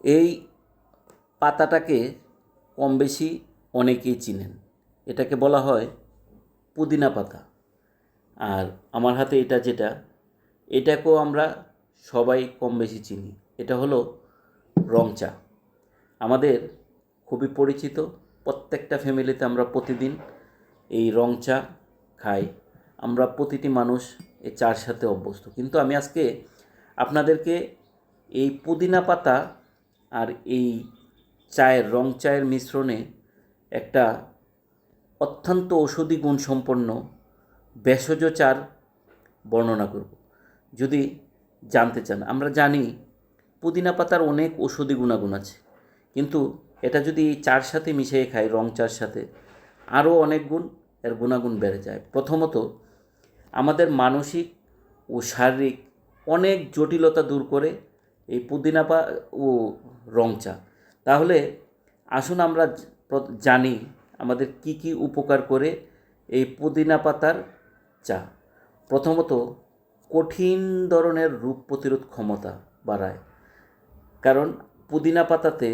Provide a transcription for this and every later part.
এই পাতাটাকে কম বেশি অনেকেই চিনেন। এটাকে বলা হয় পুদিনা পাতা। আর আমার হাতে এটা যেটা, এটাকেও আমরা সবাই কম বেশি চিনি। এটা হলো রং চা। আমাদের খুবই পরিচিত, প্রত্যেকটা ফ্যামিলিতে আমরা প্রতিদিন এই রং চা খাই। আমরা প্রতিটি মানুষ এই চার সাথে অভ্যস্ত। কিন্তু আমি আজকে আপনাদেরকে এই পুদিনা পাতা আর এই চায়ের, রং চায়ের মিশ্রণে একটা অত্যন্ত ঔষধি গুণসম্পন্ন ভেষজ চার বর্ণনা করব। যদি জানতে চান, আমরা জানি পুদিনা পাতার অনেক ঔষধি গুণাগুণ আছে, কিন্তু এটা যদি এই চার সাথে মিশিয়ে খাই, রং চার সাথে, আরও অনেক গুণ, এর গুণাগুণ বেড়ে যায়। প্রথমত, আমাদের মানসিক ও শারীরিক অনেক জটিলতা দূর করে এই পুদিনা পা ও রং চা। তাহলে আসুন আমরা জানি আমাদের কি কি উপকার করে এই পুদিনা পাতার চা। প্রথমত, কঠিন ধরনের রোগ প্রতিরোধ ক্ষমতা বাড়ায়। কারণ পুদিনা পাতাতে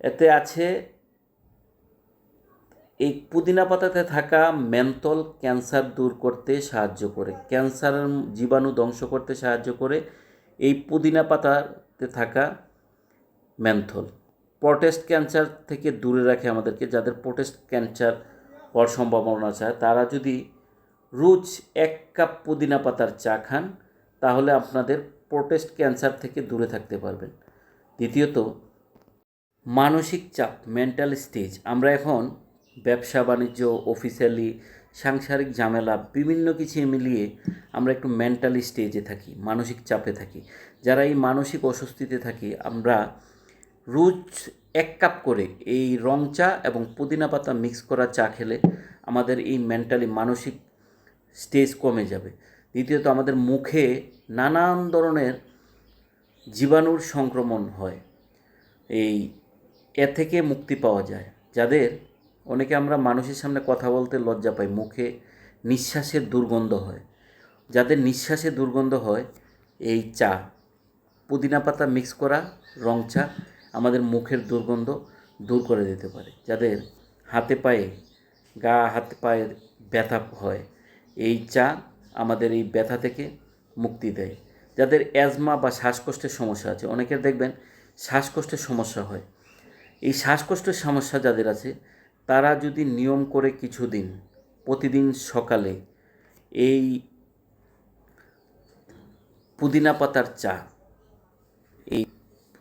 এতে আছে এই পুদিনা পাতাতে থাকা মেন্থল ক্যান্সার দূর করতে সাহায্য করে। ক্যান্সারের জীবাণু ধ্বংস করতে সাহায্য করে। এই পুদিনা পাতাতে থাকা মেন্থল। প্রোটেস্ট ক্যান্সার থেকে দূরে রাখে আমাদেরকে। যাদের প্রোটেস্ট ক্যান্সার হওয়ার সম্ভাবনা আছে, তারা যদি রোজ এক কাপ পুদিনা পাতার চা খান, তাহলে আপনাদের প্রোটেস্ট ক্যান্সার থেকে দূরে থাকতে পারবেন। দ্বিতীয়ত, মানসিক চাপ, মেন্টাল স্টেজ। আমরা এখন ব্যবসা, বাণিজ্য অফিসিয়ালি সাংসারিক ঝামেলা, বিভিন্ন কিছু মিলিয়ে আমরা একটু মেন্টালি স্টেজে থাকি, মানসিক চাপে থাকি। যারা এই মানসিক অস্বস্তিতে থাকি, আমরা রোজ এক কাপ করে এই রং চা এবং পুদিনা পাতা মিক্স করা চা খেলে আমাদের এই মেন্টালি মানসিক স্টেজ কমে যাবে। দ্বিতীয়ত, আমাদের মুখে নানান ধরনের জীবাণুর সংক্রমণ হয়। এই এ থেকে মুক্তি পাওয়া যায়। যাদের অনেকে আমরা মানুষের সামনে কথা বলতে লজ্জা পাই, মুখে নিঃশ্বাসের দুর্গন্ধ হয়। যাদের নিঃশ্বাসে দুর্গন্ধ হয়, এই চা, পুদিনা পাতা মিক্স করা রং চা আমাদের মুখের দুর্গন্ধ দূর করে দিতে পারে। যাদের হাতে পায়ে, গা হাতে পায়ের ব্যথা হয়, এই চা আমাদের এই ব্যথা থেকে মুক্তি দেয়। যাদের অ্যাজমা বা শ্বাসকষ্টের সমস্যা আছে অনেকের দেখবেন শ্বাসকষ্টের সমস্যা হয়। এই শ্বাসকষ্টের সমস্যা যাদের আছে তারা যদি নিয়ম করে কিছুদিন, প্রতিদিন সকালে এই পুদিনা পাতার চা, এই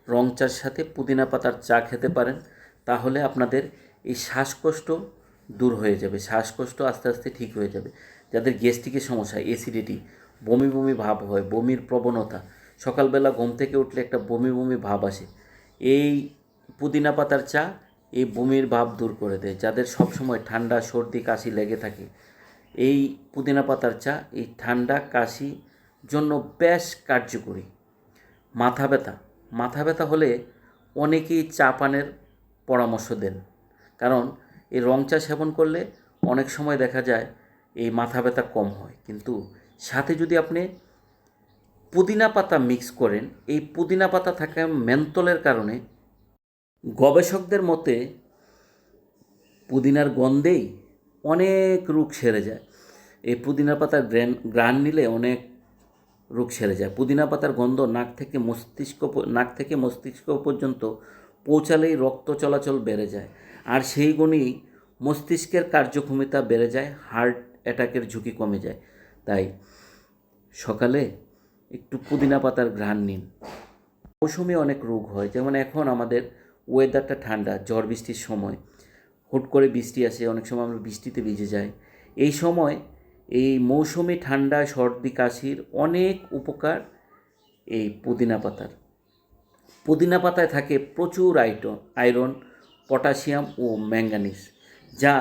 রং চার সাথে পুদিনা পাতার চা খেতে পারেন, তাহলে আপনাদের এই শ্বাসকষ্ট দূর হয়ে যাবে। শ্বাসকষ্ট আস্তে আস্তে ঠিক হয়ে যাবে। যাদের গ্যাস্ট্রিকের সমস্যা অ্যাসিডিটি বমি বমি ভাব হয়, বমির প্রবণতা, সকালবেলা ঘুম থেকে উঠলে একটা বমি বমি ভাব আসে। এই পুদিনা পাতার চা এই বমির ভাব দূর করে দেয়, যাদের সবসময় ঠান্ডা, সর্দি, কাশি লেগে থাকে। এই পুদিনা পাতার চা, এই ঠান্ডা, কাশি জন্য বেশ কার্যকরী। মাথা ব্যথা মাথা ব্যথা হলে অনেকেই চা পানের পরামর্শ দেন। কারণ এই রং চা সেবন করলে অনেক সময় দেখা যায় এই মাথা ব্যথা কম হয়। কিন্তু সাথে যদি আপনি পুদিনা পাতা মিক্স করেন, এই পুদিনা পাতা থাকা মেন্তলের কারণে গবেষকদের মতে পুদিনার গন্ধেই অনেক রোগ সেরে যায়। এই পুদিনা পাতার গ্র্যান, গ্রান নিলে অনেক রোগ সেরে যায়। পুদিনা পাতার গন্ধ নাক থেকে মস্তিষ্ক নাক থেকে মস্তিষ্ক পর্যন্ত পৌঁছালেই রক্ত চলাচল বেড়ে যায়। আর সেই গুণেই মস্তিষ্কের কার্যক্ষমতা বেড়ে যায়, হার্ট অ্যাটাকের ঝুঁকি কমে যায়। তাই সকালে একটু পুদিনা পাতার ঘ্রাণ নিন। মৌসুমে অনেক রোগ হয়। যেমন এখন আমাদের ওয়েদারটা ঠান্ডা, ঝড় বৃষ্টির সময়। হুট করে বৃষ্টি আসে, অনেক সময় আমরা বৃষ্টিতে ভিজে যাই। এই সময় এই মৌসুমি ঠান্ডা, সর্দি, কাশির অনেক উপকার এই পুদিনা পাতার। পুদিনা পাতায় থাকে প্রচুর আইটন আয়রন, পটাশিয়াম ও ম্যাঙ্গানিজ, যা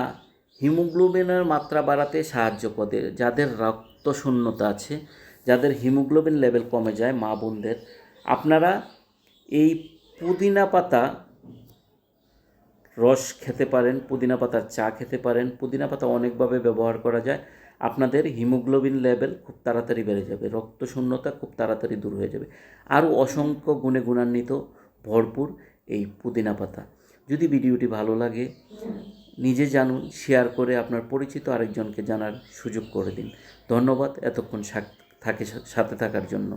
হিমোগ্লোবিনের মাত্রা বাড়াতে সাহায্য করে, যাদের রক্ত শূন্যতা আছে, যাদের হিমোগ্লোবিন লেভেল কমে যায়, মা বোনদের। আপনারা এই পুদিনা পাতা রস খেতে পারেন, পুদিনা পাতার চা খেতে পারেন। পুদিনা পাতা অনেকভাবে ব্যবহার করা যায়। আপনাদের হিমোগ্লোবিন লেভেল খুব তাড়াতাড়ি বেড়ে যাবে রক্ত শূন্যতা খুব তাড়াতাড়ি দূর হয়ে যাবে। আরও অসংখ্য গুণে গুণান্বিত, ভরপুর এই পুদিনা পাতা। যদি ভিডিওটি ভালো লাগে, নিজে জানুন, শেয়ার করে আপনার পরিচিত আরেকজনকে জানার সুযোগ করে দিন। ধন্যবাদ, এতক্ষণ সাথে থাকার জন্য।